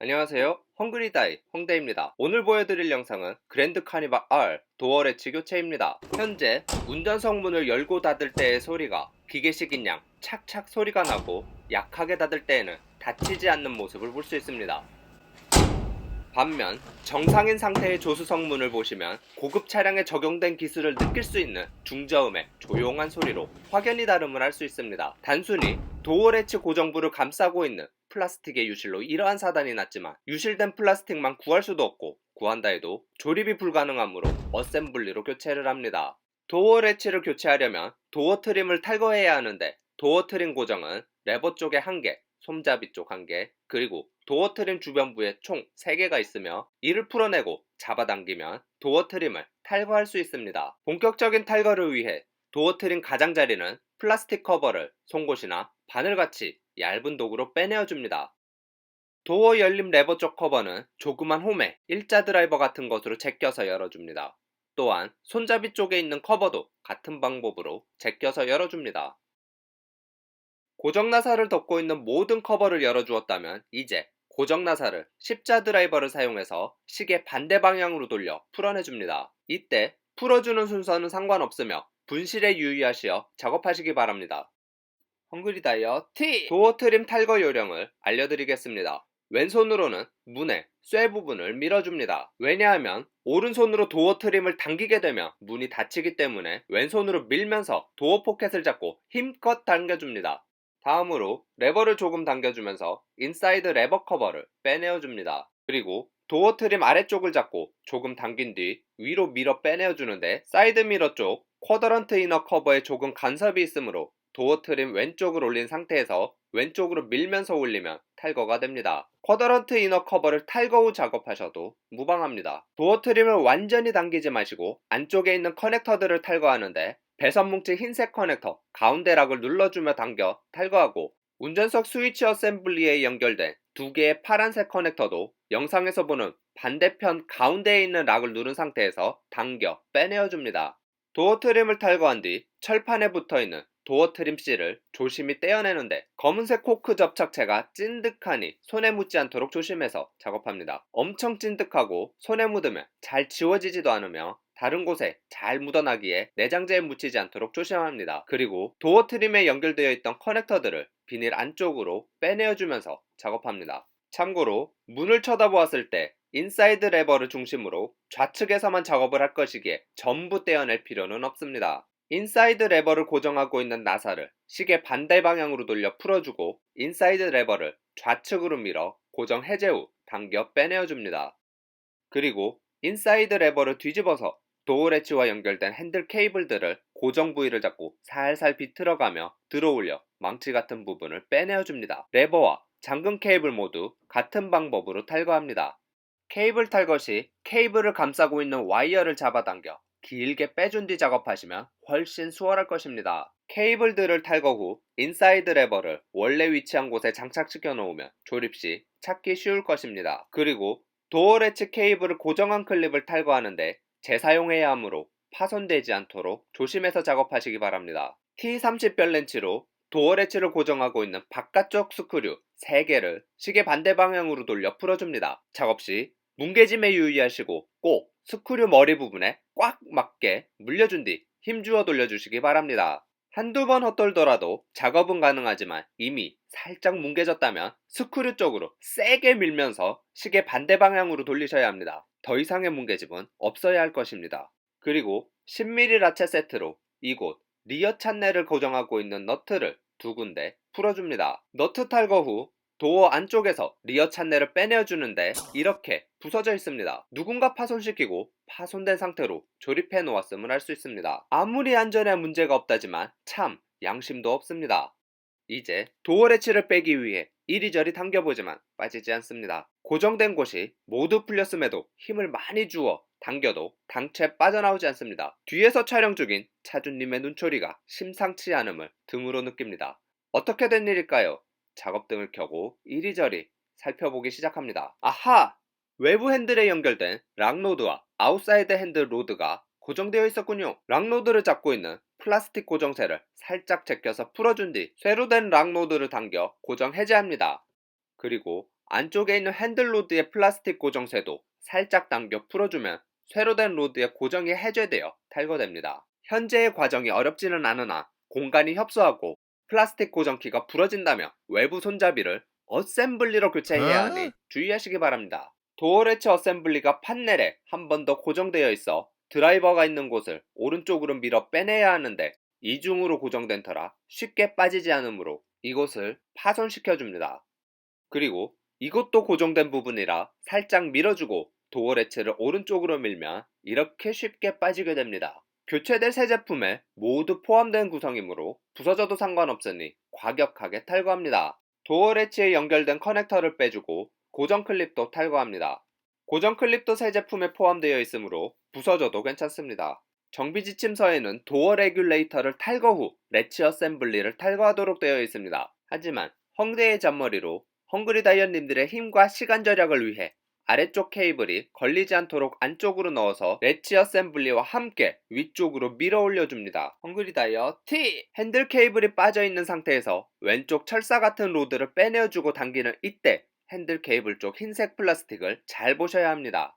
안녕하세요. 헝그리다이 홍대입니다. 오늘 보여드릴 영상은 그랜드 카니발 R 도어 레치 교체입니다. 현재 운전석 문을 열고 닫을 때의 소리가 기계식인 양 착착 소리가 나고 약하게 닫을 때에는 닫히지 않는 모습을 볼 수 있습니다. 반면 정상인 상태의 조수석 문을 보시면 고급 차량에 적용된 기술을 느낄 수 있는 중저음의 조용한 소리로 확연히 다름을 알수 있습니다. 단순히 도어 레치 고정부를 감싸고 있는 플라스틱의 유실로 이러한 사단이 났지만 유실된 플라스틱만 구할 수도 없고 구한다 해도 조립이 불가능하므로 어셈블리로 교체를 합니다. 도어 레치를 교체하려면 도어 트림을 탈거해야 하는데 도어 트림 고정은 레버 쪽에 한 개, 솜잡이 쪽한 개, 그리고 도어 트림 주변부에 총 3개가 있으며 이를 풀어내고 잡아당기면 도어 트림을 탈거할 수 있습니다. 본격적인 탈거를 위해 도어 트림 가장자리는 플라스틱 커버를 송곳이나 바늘같이 얇은 도구로 빼내어줍니다. 도어 열림 레버 쪽 커버는 조그만 홈에 일자 드라이버 같은 것으로 제껴서 열어줍니다. 또한 손잡이 쪽에 있는 커버도 같은 방법으로 제껴서 열어줍니다. 고정 나사를 덮고 있는 모든 커버를 열어주었다면 이제 고정 나사를 십자 드라이버를 사용해서 시계 반대 방향으로 돌려 풀어내줍니다. 이때 풀어주는 순서는 상관없으며 분실에 유의하시어 작업하시기 바랍니다. 헝그리 다이어티 도어 트림 탈거 요령을 알려드리겠습니다. 왼손으로는 문의 쇠 부분을 밀어줍니다. 왜냐하면 오른손으로 도어 트림을 당기게 되면 문이 닫히기 때문에 왼손으로 밀면서 도어 포켓을 잡고 힘껏 당겨줍니다. 다음으로 레버를 조금 당겨주면서 인사이드 레버 커버를 빼내어줍니다. 그리고 도어 트림 아래쪽을 잡고 조금 당긴 뒤 위로 밀어 빼내어주는데 사이드 미러 쪽 쿼더런트 이너 커버에 조금 간섭이 있으므로 도어 트림 왼쪽을 올린 상태에서 왼쪽으로 밀면서 올리면 탈거가 됩니다. 쿼더런트 이너 커버를 탈거 후 작업하셔도 무방합니다. 도어 트림을 완전히 당기지 마시고 안쪽에 있는 커넥터들을 탈거하는데 배선 뭉치 흰색 커넥터 가운데 락을 눌러주며 당겨 탈거하고 운전석 스위치 어셈블리에 연결된 두 개의 파란색 커넥터도 영상에서 보는 반대편 가운데에 있는 락을 누른 상태에서 당겨 빼내어줍니다. 도어 트림을 탈거한 뒤 철판에 붙어있는 도어 트림 실을 조심히 떼어내는데 검은색 코크 접착체가 찐득하니 손에 묻지 않도록 조심해서 작업합니다. 엄청 찐득하고 손에 묻으면 잘 지워지지도 않으며 다른 곳에 잘 묻어나기에 내장재에 묻히지 않도록 조심합니다. 그리고 도어 트림에 연결되어 있던 커넥터들을 비닐 안쪽으로 빼내어주면서 작업합니다. 참고로 문을 쳐다보았을 때 인사이드 레버를 중심으로 좌측에서만 작업을 할 것이기에 전부 떼어낼 필요는 없습니다. 인사이드 레버를 고정하고 있는 나사를 시계 반대 방향으로 돌려 풀어주고 인사이드 레버를 좌측으로 밀어 고정 해제 후 당겨 빼내어 줍니다. 그리고 인사이드 레버를 뒤집어서 도어 레치와 연결된 핸들 케이블들을 고정 부위를 잡고 살살 비틀어가며 들어올려 망치 같은 부분을 빼내어 줍니다. 레버와 잠금 케이블 모두 같은 방법으로 탈거합니다. 케이블 탈거 시 케이블을 감싸고 있는 와이어를 잡아당겨 길게 빼준 뒤 작업하시면 훨씬 수월할 것입니다. 케이블들을 탈거 후 인사이드 레버를 원래 위치한 곳에 장착시켜 놓으면 조립 시 찾기 쉬울 것입니다. 그리고 도어 레치 케이블을 고정한 클립을 탈거하는데 재사용해야 하므로 파손되지 않도록 조심해서 작업하시기 바랍니다. T30별 렌치로 도어 레치를 고정하고 있는 바깥쪽 스크류 3개를 시계 반대 방향으로 돌려 풀어줍니다. 작업 시 뭉개짐에 유의하시고 꼭 스크류 머리 부분에 꽉 맞게 물려준 뒤 힘주어 돌려주시기 바랍니다. 한두 번 헛돌더라도 작업은 가능하지만 이미 살짝 뭉개졌다면 스크류 쪽으로 세게 밀면서 시계 반대 방향으로 돌리셔야 합니다. 더 이상의 뭉개짐은 없어야 할 것입니다. 그리고 10mm 라체 세트로 이곳 리어 찬넬을 고정하고 있는 너트를 두 군데 풀어줍니다. 너트 탈거 후 도어 안쪽에서 리어 찬넬을 빼내어주는데 이렇게 부서져 있습니다. 누군가 파손시키고 파손된 상태로 조립해 놓았음을 알 수 있습니다. 아무리 안전에 문제가 없다지만 참 양심도 없습니다. 이제 도어 레치를 빼기 위해 이리저리 당겨보지만 빠지지 않습니다. 고정된 곳이 모두 풀렸음에도 힘을 많이 주어 당겨도 당최 빠져나오지 않습니다. 뒤에서 촬영 중인 차주님의 눈초리가 심상치 않음을 등으로 느낍니다. 어떻게 된 일일까요? 작업 등을 켜고 이리저리 살펴보기 시작합니다. 아하! 외부 핸들에 연결된 락로드와 아웃사이드 핸들 로드가 고정되어 있었군요. 락로드를 잡고 있는 플라스틱 고정쇠를 살짝 제껴서 풀어준 뒤 쇠로 된 락로드를 당겨 고정 해제합니다. 그리고 안쪽에 있는 핸들 로드의 플라스틱 고정쇠도 살짝 당겨 풀어주면 쇠로 된 로드에 고정이 해제되어 탈거됩니다. 현재의 과정이 어렵지는 않으나 공간이 협소하고 플라스틱 고정키가 부러진다면 외부 손잡이를 어셈블리로 교체해야 하니 주의하시기 바랍니다. 도어 해치 어셈블리가 판넬에 한 번 더 고정되어 있어 드라이버가 있는 곳을 오른쪽으로 밀어 빼내야 하는데 이중으로 고정된 터라 쉽게 빠지지 않으므로 이곳을 파손시켜 줍니다. 그리고 이것도 고정된 부분이라 살짝 밀어주고 도어 레체를 오른쪽으로 밀면 이렇게 쉽게 빠지게 됩니다. 교체될 새 제품에 모두 포함된 구성이므로 부서져도 상관없으니 과격하게 탈거합니다. 도어 레치에 연결된 커넥터를 빼주고 고정 클립도 탈거합니다. 고정 클립도 새 제품에 포함되어 있으므로 부서져도 괜찮습니다. 정비 지침서에는 도어 레귤레이터를 탈거 후 레치 어셈블리를 탈거하도록 되어 있습니다. 하지만 헝대의 잔머리로 헝그리 다이언님들의 힘과 시간 절약을 위해 아래쪽 케이블이 걸리지 않도록 안쪽으로 넣어서 레치 어셈블리와 함께 위쪽으로 밀어 올려줍니다. 헝그리 다이어 T! 핸들 케이블이 빠져있는 상태에서 왼쪽 철사 같은 로드를 빼내어주고 당기는 이때 핸들 케이블 쪽 흰색 플라스틱을 잘 보셔야 합니다.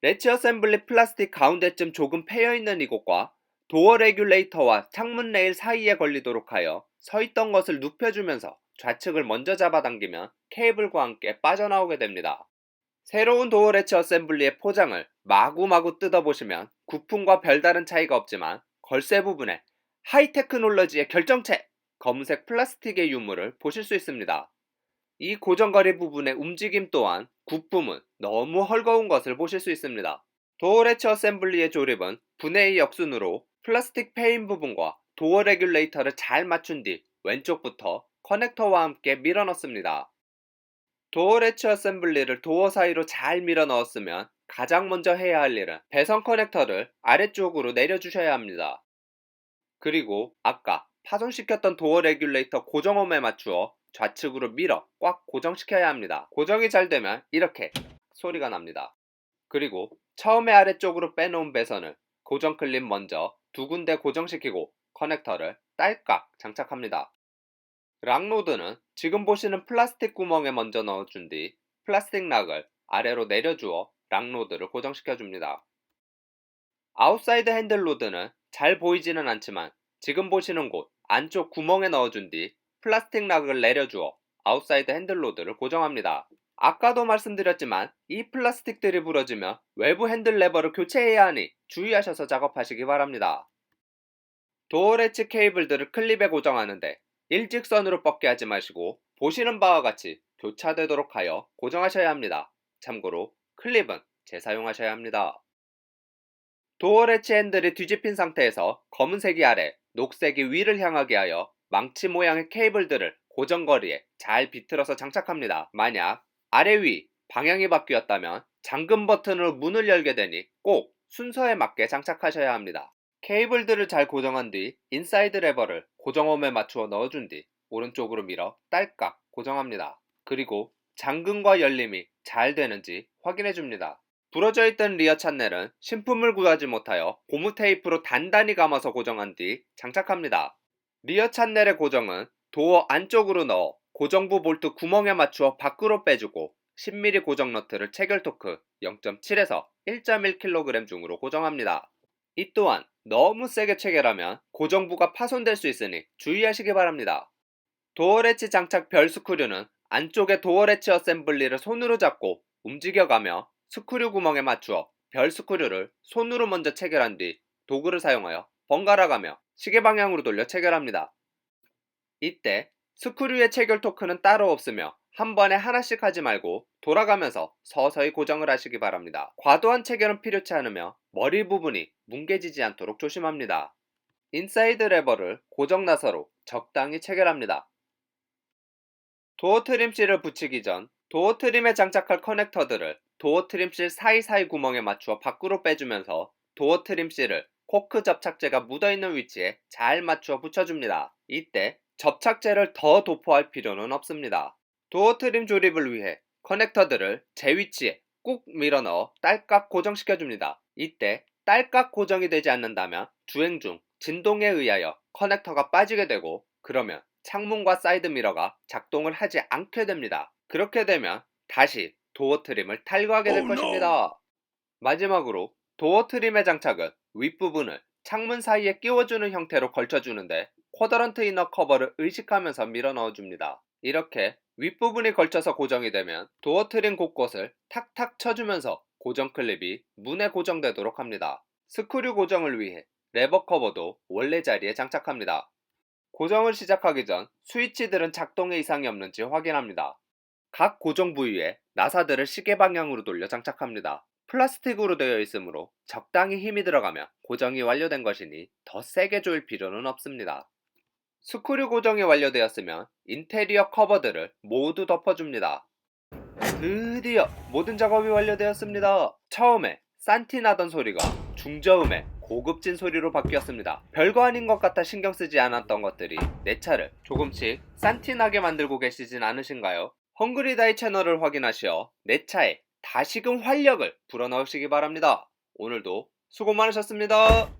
레치 어셈블리 플라스틱 가운데쯤 조금 패여있는 이곳과 도어 레귤레이터와 창문 레일 사이에 걸리도록 하여 서 있던 것을 눕혀주면서 좌측을 먼저 잡아당기면 케이블과 함께 빠져나오게 됩니다. 새로운 도어 레치 어셈블리의 포장을 마구마구 뜯어보시면 구품과 별다른 차이가 없지만 걸쇠 부분에 하이테크놀러지의 결정체! 검은색 플라스틱의 유물을 보실 수 있습니다. 이 고정거리 부분의 움직임 또한 구품은 너무 헐거운 것을 보실 수 있습니다. 도어 레치 어셈블리의 조립은 분해의 역순으로 플라스틱 페인 부분과 도어 레귤레이터를 잘 맞춘 뒤 왼쪽부터 커넥터와 함께 밀어 넣습니다. 도어 레치 어셈블리를 도어 사이로 잘 밀어 넣었으면 가장 먼저 해야 할 일은 배선 커넥터를 아래쪽으로 내려주셔야 합니다. 그리고 아까 파손시켰던 도어 레귤레이터 고정홈에 맞추어 좌측으로 밀어 꽉 고정시켜야 합니다. 고정이 잘 되면 이렇게 소리가 납니다. 그리고 처음에 아래쪽으로 빼놓은 배선을 고정 클립 먼저 두 군데 고정시키고 커넥터를 딸깍 장착합니다. 락로드는 지금 보시는 플라스틱 구멍에 먼저 넣어준 뒤 플라스틱 락을 아래로 내려주어 락로드를 고정시켜 줍니다. 아웃사이드 핸들 로드는 잘 보이지는 않지만 지금 보시는 곳 안쪽 구멍에 넣어준 뒤 플라스틱 락을 내려주어 아웃사이드 핸들 로드를 고정합니다. 아까도 말씀드렸지만 이 플라스틱들이 부러지면 외부 핸들 레버를 교체해야 하니 주의하셔서 작업하시기 바랍니다. 도어 레치 케이블들을 클립에 고정하는데 일직선으로 뻗게 하지 마시고 보시는 바와 같이 교차되도록 하여 고정하셔야 합니다. 참고로 클립은 재사용하셔야 합니다. 도어 레치 핸들이 뒤집힌 상태에서 검은색이 아래, 녹색이 위를 향하게 하여 망치 모양의 케이블들을 고정거리에 잘 비틀어서 장착합니다. 만약 아래 위 방향이 바뀌었다면 잠금 버튼으로 문을 열게 되니 꼭 순서에 맞게 장착하셔야 합니다. 케이블들을 잘 고정한 뒤 인사이드 레버를 고정홈에 맞추어 넣어준 뒤 오른쪽으로 밀어 딸깍 고정합니다. 그리고 잠금과 열림이 잘 되는지 확인해 줍니다. 부러져 있던 리어 찬넬은 신품을 구하지 못하여 고무 테이프로 단단히 감아서 고정한 뒤 장착합니다. 리어 찬넬의 고정은 도어 안쪽으로 넣어 고정부 볼트 구멍에 맞추어 밖으로 빼주고 10mm 고정 너트를 체결 토크 0.7에서 1.1kg 중으로 고정합니다. 이 또한 너무 세게 체결하면 고정부가 파손될 수 있으니 주의하시기 바랍니다. 도어 레치 장착 별 스크류는 안쪽에 도어 레치 어셈블리를 손으로 잡고 움직여가며 스크류 구멍에 맞추어 별 스크류를 손으로 먼저 체결한 뒤 도구를 사용하여 번갈아가며 시계 방향으로 돌려 체결합니다. 이때 스크류의 체결 토크는 따로 없으며 한 번에 하나씩 하지 말고 돌아가면서 서서히 고정을 하시기 바랍니다. 과도한 체결은 필요치 않으며 머리 부분이 뭉개지지 않도록 조심합니다. 인사이드 레버를 고정 나사로 적당히 체결합니다. 도어 트림실을 붙이기 전 도어 트림에 장착할 커넥터들을 도어 트림실 사이사이 구멍에 맞추어 밖으로 빼주면서 도어 트림실을 코크 접착제가 묻어있는 위치에 잘 맞추어 붙여줍니다. 이때 접착제를 더 도포할 필요는 없습니다. 도어 트림 조립을 위해 커넥터들을 제 위치에 꾹 밀어넣어 딸깍 고정시켜줍니다. 이때 딸깍 고정이 되지 않는다면 주행 중 진동에 의하여 커넥터가 빠지게 되고 그러면 창문과 사이드 미러가 작동을 하지 않게 됩니다. 그렇게 되면 다시 도어 트림을 탈거하게 될 Oh, no. 것입니다. 마지막으로 도어 트림의 장착은 윗부분을 창문 사이에 끼워주는 형태로 걸쳐주는데 쿼드런트 이너 커버를 의식하면서 밀어 넣어줍니다. 이렇게 윗부분이 걸쳐서 고정이 되면 도어 트림 곳곳을 탁탁 쳐주면서 고정 클립이 문에 고정되도록 합니다. 스크류 고정을 위해 레버 커버도 원래 자리에 장착합니다. 고정을 시작하기 전 스위치들은 작동에 이상이 없는지 확인합니다. 각 고정 부위에 나사들을 시계 방향으로 돌려 장착합니다. 플라스틱으로 되어 있으므로 적당히 힘이 들어가면 고정이 완료된 것이니 더 세게 조일 필요는 없습니다. 스크류 고정이 완료되었으면 인테리어 커버들을 모두 덮어줍니다. 드디어 모든 작업이 완료되었습니다. 처음에 산티 나던 소리가 중저음의 고급진 소리로 바뀌었습니다. 별거 아닌 것 같아 신경 쓰지 않았던 것들이 내 차를 조금씩 산티 나게 만들고 계시진 않으신가요? 헝그리다이 채널을 확인하시어 내 차에 다시금 활력을 불어넣으시기 바랍니다. 오늘도 수고 많으셨습니다.